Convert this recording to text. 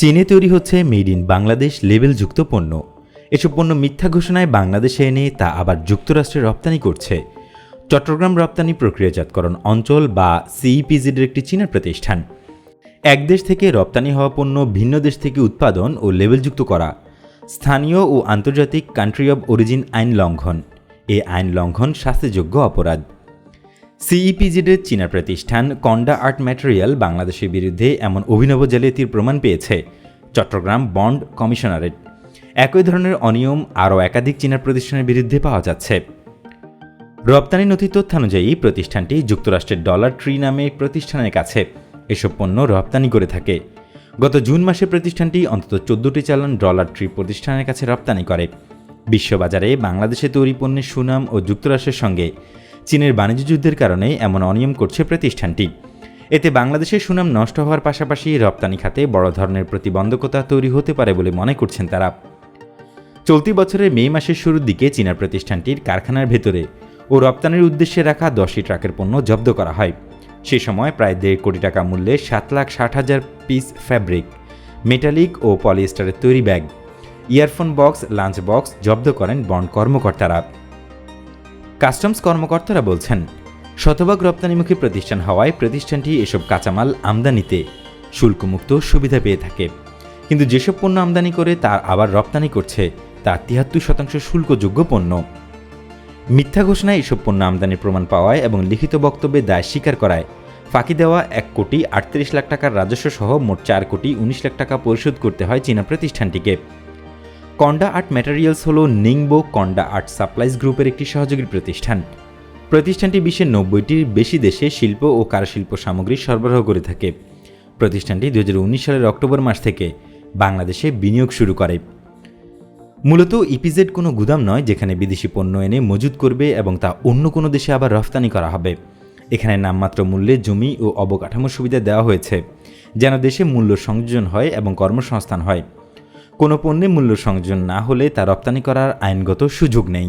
চীনে তৈরি হচ্ছে মেড ইন বাংলাদেশ লেবেলযুক্ত পণ্য। এসব পণ্য মিথ্যা ঘোষণায় বাংলাদেশে এনে তা আবার যুক্তরাষ্ট্রে রপ্তানি করছে। চট্টগ্রাম রপ্তানি প্রক্রিয়াজাতকরণ অঞ্চল বা সিইপিজিডের একটি চীনা প্রতিষ্ঠান। এক দেশ থেকে রপ্তানি হওয়া পণ্য ভিন্ন দেশ থেকে উৎপাদন ও লেবেলযুক্ত করা। স্থানীয় ও আন্তর্জাতিক কান্ট্রি অব অরিজিন আইন লঙ্ঘন এ আইন লঙ্ঘন শাস্তিযোগ্য অপরাধ। সিইপিজিডের চীনা প্রতিষ্ঠান কন্ডা আর্ট ম্যাটেরিয়াল বাংলাদেশের বিরুদ্ধে এমন অভিনব জালিয়াতির প্রমাণ পেয়েছে, চট্টগ্রাম বন্ড কমিশনারেট। একই ধরনের অনিয়ম আরও একাধিক চীনা প্রতিষ্ঠানের বিরুদ্ধে পাওয়া যাচ্ছে। রপ্তানি নথি তথ্যানুযায়ী প্রতিষ্ঠানটি যুক্তরাষ্ট্রের ডলার ট্রি নামে প্রতিষ্ঠানের কাছে এসব পণ্য রপ্তানি করে থাকে। গত জুন মাসে প্রতিষ্ঠানটি অন্তত চোদ্দটি চালান ডলার ট্রি প্রতিষ্ঠানের কাছে রপ্তানি করে। বিশ্ববাজারে বাংলাদেশে তৈরি পণ্যের সুনাম ও যুক্তরাষ্ট্রের সঙ্গে চীনের বাণিজ্য যুদ্ধের কারণে এমন অনিয়ম করছে প্রতিষ্ঠানটি। এতে বাংলাদেশের সুনাম নষ্ট হওয়ার পাশাপাশি রপ্তানি খাতে বড় ধরনের প্রতিবন্ধকতা তৈরি হতে পারে বলে মনে করছেন তারা। চলতি বছরের মে মাসের শুরুর দিকে চীনা প্রতিষ্ঠানটির কারখানার ভেতরে ও রপ্তানির উদ্দেশ্যে রাখা দশটি ট্রাকের পণ্য জব্দ করা হয়। সে সময় প্রায় দেড় কোটি টাকা মূল্যে সাত লাখ ষাট হাজার পিস ফ্যাব্রিক, মেটালিক ও পলিয়েস্টারের তৈরি bag, earphone box, lunch box জব্দ করেন বন্ড কর্মকর্তারা। কাস্টমস কর্মকর্তারা বলছেন, শতভাগ রপ্তানিমুখী প্রতিষ্ঠান হওয়ায় প্রতিষ্ঠানটি এসব কাঁচামাল আমদানিতে শুল্কমুক্ত সুবিধা পেয়ে থাকে। কিন্তু যেসব পণ্য আমদানি করে তার আবার রপ্তানি করছে তা তিয়াত্তর শতাংশ শুল্কযোগ্য পণ্য। মিথ্যা ঘোষণায় এসব পণ্য আমদানির প্রমাণ পাওয়ায় এবং লিখিত বক্তব্যে দায় স্বীকার করায় ফাঁকি দেওয়া এক কোটি আটত্রিশ লাখ টাকার রাজস্ব সহ মোট চার কোটি উনিশ লাখ টাকা পরিশোধ করতে হয় চীনা প্রতিষ্ঠানটিকে। কন্ডা আর্ট ম্যাটেরিয়ালস হল নিংবো কন্ডা আর্ট সাপ্লাইজ গ্রুপের একটি সহযোগী প্রতিষ্ঠান। প্রতিষ্ঠানটি বিশ্বের নব্বইটির বেশি দেশে শিল্প ও কারুশিল্প সামগ্রী সরবরাহ করে থাকে। প্রতিষ্ঠানটি দু হাজার উনিশ সালের অক্টোবর মাস থেকে বাংলাদেশে বিনিয়োগ শুরু করে। মূলত ইপিজেড কোনো গুদাম নয়, যেখানে বিদেশি পণ্য এনে মজুত করবে এবং তা অন্য কোনো দেশে আবার রফতানি করা হবে। এখানে নামমাত্র মূল্যে জমি ও অবকাঠামো সুবিধা দেওয়া হয়েছে, যেন দেশে মূল্য সংযোজন হয় এবং কর্মসংস্থান হয়। কোনো পণ্যে মূল্য সংযোজন না হলে তা রপ্তানি করার আইনগত সুযোগ নেই।